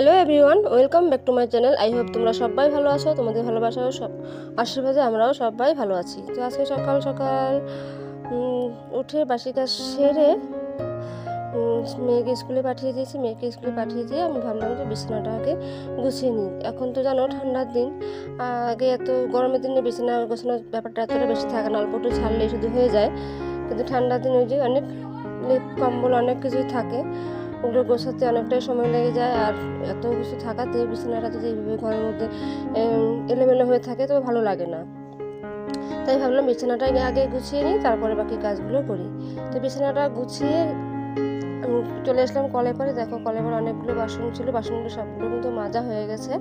Hello everyone welcome back to my channel I hope তোমরা সবাই ভালো আছো, তোমাদের ভালোবাসা আশীর্বাদে আমরাও সবাই ভালো আছি। তো আজকে সকাল সকাল উঠে বাসি কাজ সেরে মেয়েকে স্কুলে পাঠিয়ে দিয়েছি। মেয়েকে স্কুলে পাঠিয়ে দিয়ে আমি ভাবলাম যে বিছানাটা আগে গুছিয়ে নিই। এখন তো জানো ঠান্ডার দিন, আগে এত গরমের দিনে বিছানা গোছানোর ব্যাপারটা এতটা বেশি থাকে না, অল্প একটু ছাড়লেই শুধু হয়ে যায়। কিন্তু ঠান্ডার দিন ওই যে অনেক কম্বল অনেক কিছুই থাকে। ওগুলো গোছাতে অনেকটাই সময় লেগে যায় আর এত কিছু থাকাতে বিছানাটা যদি এইভাবে ঘরের মধ্যে এলোমেলো হয়ে থাকে তো ভালো লাগে না। তাই ভাবলাম বিছানাটা আগে গুছিয়ে নিই, তারপরে বাকি কাজগুলো করি। তো বিছানাটা গুছিয়ে চলে আসলাম কলে পরে দেখো কলে পরে অনেকগুলো বাসন ছিল, বাসনগুলো সবগুলো কিন্তু মাজা হয়ে গেছে।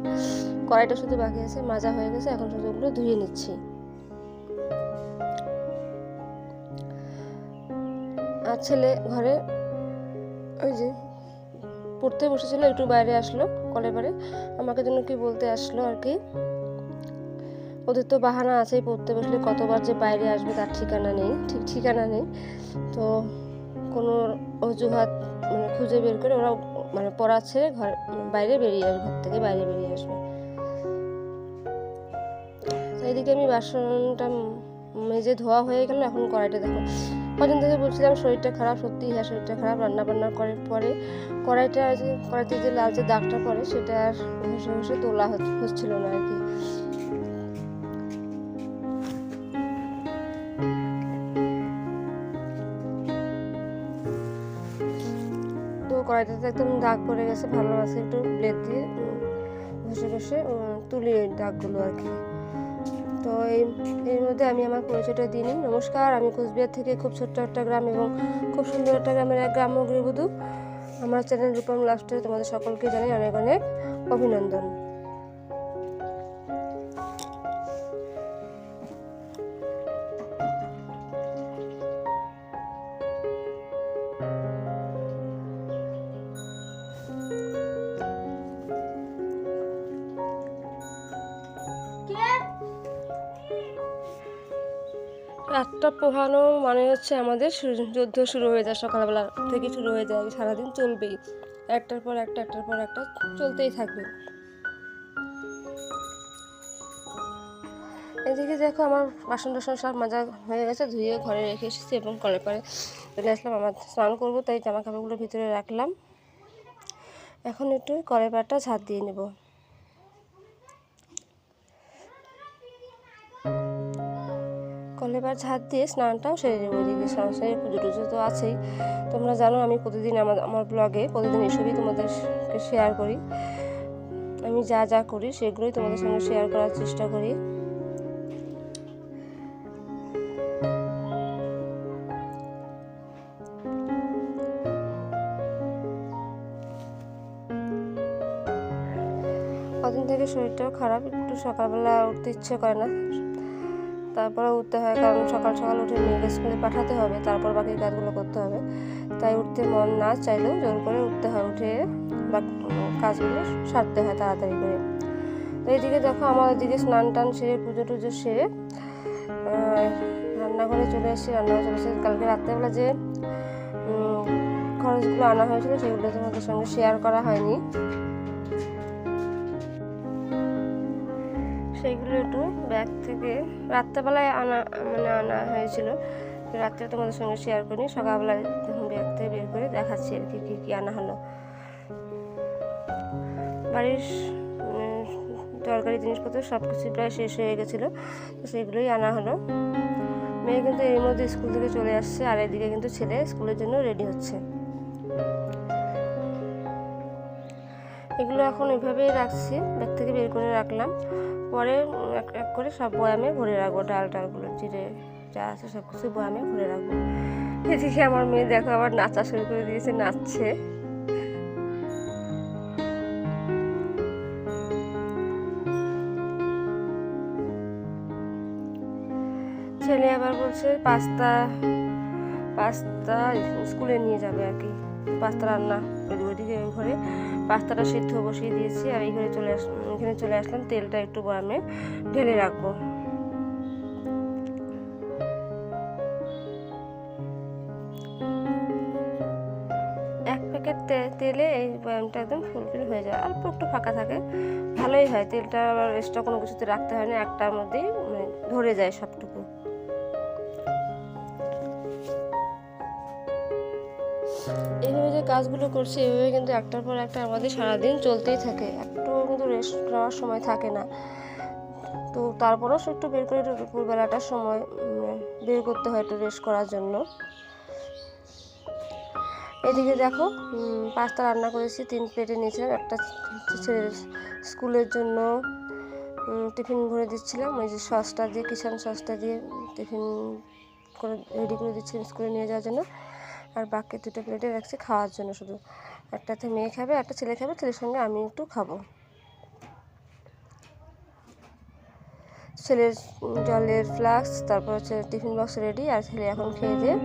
কড়াইটা শুধু বাকি আছে, মাজা হয়ে গেছে, এখন শুধু ওগুলো ধুয়ে নিচ্ছি। আর ছেলে ঘরে, ওই যে পড়তে বসেছিল, একটু বাইরে আসলো কলের পারে আমাকে জন্য কি বলতে আসলো আর কি। ওদের তো বাহানা আছেই পড়তে বসলে, কতবার যে বাইরে আসবে তার ঠিকানা নেই, ঠিক ঠিকানা নেই। তো কোনো অজুহাত মানে খুঁজে বের করে ওরা মানে পড়া ছেড়ে ঘর বাইরে বেরিয়ে আসবে, ঘর থেকে বাইরে বেরিয়ে আসবে। তো এদিকে আমি বাসনটা মেজে ধোয়া হয়ে গেল, এখন কড়াইটা দেখো। কদিন থেকে বলছিলাম শরীরটা খারাপ, সত্যি হ্যাঁ শরীরটা খারাপ রান্না বান্না করার পরে কড়াইটা যে কড়াইতে যে লাল যে দাগটা পড়ে সেটা আর ঘষে ঘষে তোলা হচ- হচ্ছিল না আর কি। কড়াইটাতে একদম দাগ পড়ে গেছে, ভালো আছে একটু ব্লেড দিয়ে ঘষে ঘষে তুলি দাগগুলো আর কি। তো এই, এর মধ্যে আমি আমার পরিচয়টা দিই নমস্কার, আমি কুচবিহার থেকে খুব ছোট্ট একটা গ্রাম এবং খুব সুন্দর একটা গ্রামের এক গ্রাম্য গৃহবধূ। আমার চ্যানেল রূপম লাস্টে তোমাদের সকলকে জানাই অনেক অনেক অভিনন্দন। রাতটা পোহানো মানে হচ্ছে আমাদের যুদ্ধ শুরু হয়ে যায়, সকালবেলা থেকে শুরু হয়ে যায়, সারাদিন চলবেই। একটার পর একটা, একটার পর একটা চলতেই থাকবে। এদিকে দেখো আমার বাসন টাসন সব মাজা হয়ে গেছে, ধুয়ে ঘরে রেখে এসেছি এবং কলে পরে চলে আসলাম। আমার স্নান করব, তাই জামা কাপড়গুলো ভিতরে রাখলাম। এখন একটু কলে পাড়টা ঝাঁট দিয়ে নেব। কলেবার ঝাঁট দিয়ে স্নানটাও সেরে নেব এদিকে স্নান সেরে পুজো টুজো তো আছেই। তোমরা জানো আমি প্রতিদিন আমার আমার ব্লগে প্রতিদিন এসবই তোমাদেরকে শেয়ার করি। আমি যা যা করি সেগুলোই তোমাদের সঙ্গে শেয়ার করার চেষ্টা করি। কদিন থেকে শরীরটাও খারাপ, একটু সকালবেলা উঠতে ইচ্ছে করে না। তারপরে উঠতে হয়, কারণ সকাল সকাল উঠে মেয়েকে স্কুলে পাঠাতে হবে, তারপর বাকি কাজগুলো করতে হবে। তাই উঠতে মন না চাইলেও জোর করে উঠতে হয়, উঠে কাজগুলো সারতে হয় তাড়াতাড়ি করে। তো এইদিকে দেখো আমার ওদিকে স্নান টান সেরে, পুজো টুজো সেরে রান্নাঘরে চলে এসেছি, রান্নাঘরে চলে এসেছি। কালকে রাত্রেবেলা যে খরচগুলো আনা হয়েছিল সেগুলো তোমাদের সঙ্গে শেয়ার করা হয়নি। সেইগুলো একটু ব্যাগ থেকে রাত্রেবেলায় আনা মানে আনা হয়েছিল। রাত্রে তোমাদের সঙ্গে শেয়ার করি। সকালবেলায় ব্যাগ থেকে বের করে দেখাচ্ছি আর কি কী কী আনা হলো। বাড়ির উম, তরকারি জিনিসপত্র সব কিছু প্রায় শেষ হয়ে গেছিল তো সেগুলোই আনা হলো। মেয়ে কিন্তু এর মধ্যে স্কুল থেকে চলে আসছে আর এদিকে কিন্তু ছেলে স্কুলের জন্য রেডি হচ্ছে। এগুলো এখন এভাবেই রাখছি, ব্যাগ থেকে বের করে রাখলাম। পরে এক এক করে সব বয়ামে ভরে রাখব, ডাল টালগুলো, জিরে যা আছে সব কিছু বয়ামে ভরে রাখব। এদিকে আমার মেয়ে দেখো আবার নাচা শুরু করে দিয়েছে, নাচছে। ছেলে আবার বলছে পাস্তা পাস্তা স্কুলে নিয়ে যাবে আর কি, পাস্তা রান্না। ওইদিকে ঘরে পাস্তাটা সিদ্ধ বসিয়ে দিয়েছি আর এই ঘরে চলে আস, এখানে চলে আসলাম, তেলটা একটু বয়ামে ঢেলে রাখব। এক প্যাকেট তেলে এই বয়ামটা একদম ফুলফিল হয়ে যায়, অল্প একটু ফাঁকা থাকে, ভালোই হয়, তেলটা এক্সট্রা কোনো কিছুতে রাখতে হয় না, একটার মধ্যেই মানে ধরে যায় সবটুকু। কাজগুলো করছি এইভাবে কিন্তু একটার পর একটা আমাদের সারাদিন চলতেই থাকে। একটু কিন্তু রেস্ট নেওয়ার সময় থাকে না। তো তারপরেও একটু বের করে দুপুরবেলাটার সময় বের করতে হয় একটু রেস্ট করার জন্য। এদিকে দেখো পাস্তা রান্না করেছি, তিন প্লেটে নিয়েছিলাম, একটা ছেলের স্কুলের জন্য টিফিন ভরে দিচ্ছিলাম। ওই যে সসটা দিয়ে কিষান সসটা দিয়ে টিফিন করে রেডি করে দিচ্ছিলাম স্কুলে নিয়ে যাওয়ার জন্য। আর বাকি দুটো প্লেটে রাখছি খাওয়ার জন্য শুধু। একটাতে মেয়ে খাবে, একটা ছেলে খাবে, ছেলের সঙ্গে আমি একটু খাব। ছেলের জলের ফ্লাক্স, তারপর হচ্ছে টিফিন বক্স রেডি, আর ছেলে এখন খেয়ে দিয়ে,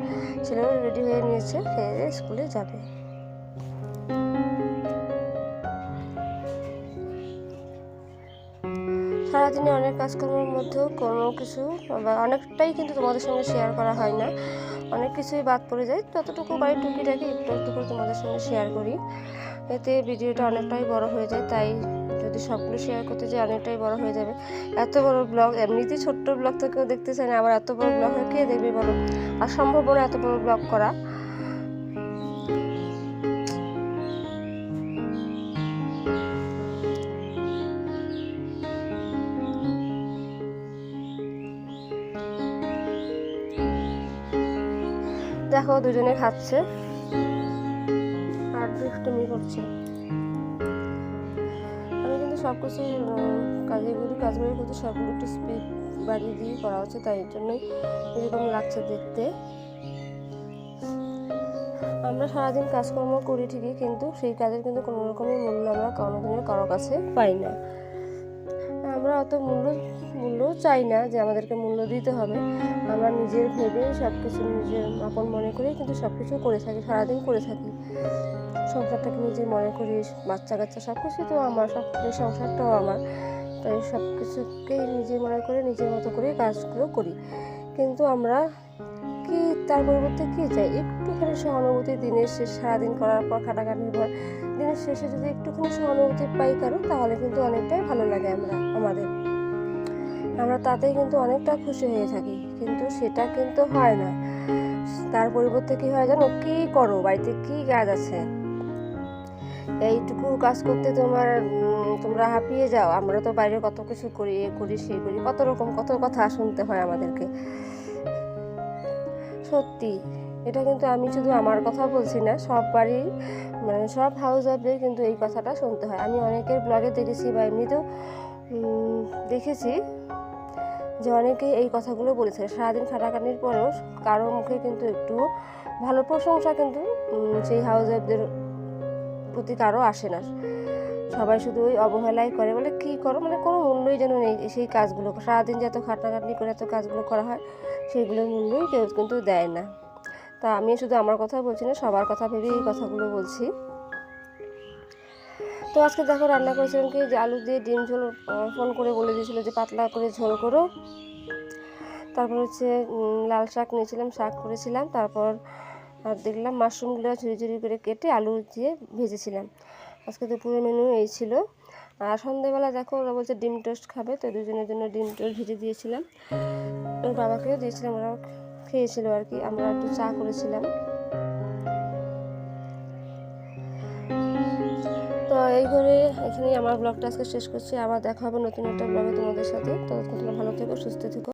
ছেলেও রেডি হয়ে নিয়েছে, খেয়ে দিয়ে স্কুলে যাবে। সারাদিনে অনেক কাজকর্মের মধ্যেও কোনো কিছু অনেকটাই কিন্তু তোমাদের সঙ্গে শেয়ার করা হয় না। অনেক কিছুই বাদ পড়ে যায়। যতটুকু বাড়ির টুকিটাকি একটু একটু করে তোমাদের সঙ্গে শেয়ার করি। এতে ভিডিওটা অনেকটাই বড় হয়ে যায়, তাই যদি সবগুলো শেয়ার করতে যাই, অনেকটাই বড় হয়ে যাবে। এত বড় ব্লগ এমনিতেই ছোট্ট ব্লগ তো কেউ দেখতে চায় না, আবার এত বড় ব্লগ কে দেখবে বলো? আর সম্ভব না এত বড় ব্লগ করা। দেখো দুজনে খাচ্ছে। আর দুষ্টুমি করছে। আমি কিন্তু সব কিছু কাজেগুলি কাজগুলি কিন্তু সবগুলো একটু স্পিড বাড়িয়ে দিয়ে করা হচ্ছে, তাই জন্যই এরকম লাগছে দেখতে। আমরা সারাদিন কাজকর্ম করি ঠিকই, কিন্তু সেই কাজের কিন্তু কোনো রকমের মূল্য আমরা কোনোদিনও কারও কাছে পাই না। অত মূল্য মূল্য চাই না যে আমাদেরকে মূল্য দিতে হবে। আমরা নিজের ভেবে সব কিছু নিজের আপন মনে করে, কিন্তু সব কিছু করে থাকি, সারাদিন করে থাকি। সংসারটাকে নিজে মনে করি বাচ্চা কাচ্চা সব কিছুই তো আমার, সব সংসারটাও আমার। তাই সব কিছুকেই নিজে মনে করে, নিজের মতো করে কাজগুলো করি। কিন্তু আমরা কি, তার পরিবর্তে কী চাই? একটুখানি সহানুভূতি, দিনের শেষ, সারাদিন করার পর খাটাখাটির পর দিনের শেষে যদি একটুখানি সহানুভূতি পাই কারও, তাহলে কিন্তু অনেকটাই ভালো লাগে আমরা, আমাদের। আমরা তাতেই কিন্তু অনেকটা খুশি হয়ে থাকি, কিন্তু সেটা কিন্তু হয় না। তার পরিবর্তে কি হয় জানো? কি করো? বাড়িতে কি কাজ আছে? এইটুকু কাজ করতে তোমার তোমরা হাঁপিয়ে যাও। আমরা তো বাইরে কত কিছু করি, এ করি, সে করি, কত রকম কত কথা শুনতে হয় আমাদেরকে। সত্যি। এটা কিন্তু আমি শুধু আমার কথা বলছি না সব বাড়ি মানে সব হাউস ওয়াইফদের কিন্তু এই কথাটা শুনতে হয়। আমি অনেকের ব্লগে দেখেছি বা এমনিতেও দেখেছি যে অনেকেই এই কথাগুলো বলেছে। সারাদিন খাটাখাটির পরেও কারও মুখে কিন্তু একটু ভালো প্রশংসা কিন্তু সেই হাউস ওয়াইফদের প্রতি কারও আসে না। সবাই শুধু ওই অবহেলাই করে। বলে কী করো? মানে কোনো মূল্যই যেন নেই সেই কাজগুলো। সারাদিন যে এত খাটাখাটনি করে এত কাজগুলো করা হয় সেইগুলোর মূল্যই কেউ কিন্তু দেয় না। তা আমি শুধু আমার কথা বলছি না, সবার কথা ভেবে এই কথাগুলো বলছি। তো আজকে দেখো রান্না করেছিলাম কি, যে আলু দিয়ে ডিম ঝোল ফোন করে বলে দিয়েছিল যে পাতলা করে ঝোল করো। তারপর হচ্ছে লাল শাক নিয়েছিলাম, শাক করেছিলাম, তারপর, আর দেখলাম মাশরুমগুলো ঝুড়ি ঝুড়ি করে কেটে আলু দিয়ে ভেজেছিলাম। আজকে দুপুরের মেনু এই ছিল। আর সন্ধ্যেবেলা দেখো ওরা বলছে ডিম টোস্ট খাবে, তো দুজনের জন্য ডিম টোস্ট ভেজে দিয়েছিলাম। ওর বাবাকেও দিয়েছিলাম, ওরাও খেয়েছিল আর কি, আমরা একটু চা করেছিলাম। তো এই করে এখানেই আমার ব্লগটা আজকে শেষ করছি, আবার দেখা হবে নতুন একটা ব্লগে তোমাদের সাথে। তো তোমরা ভালো থেকো, সুস্থ থেকো।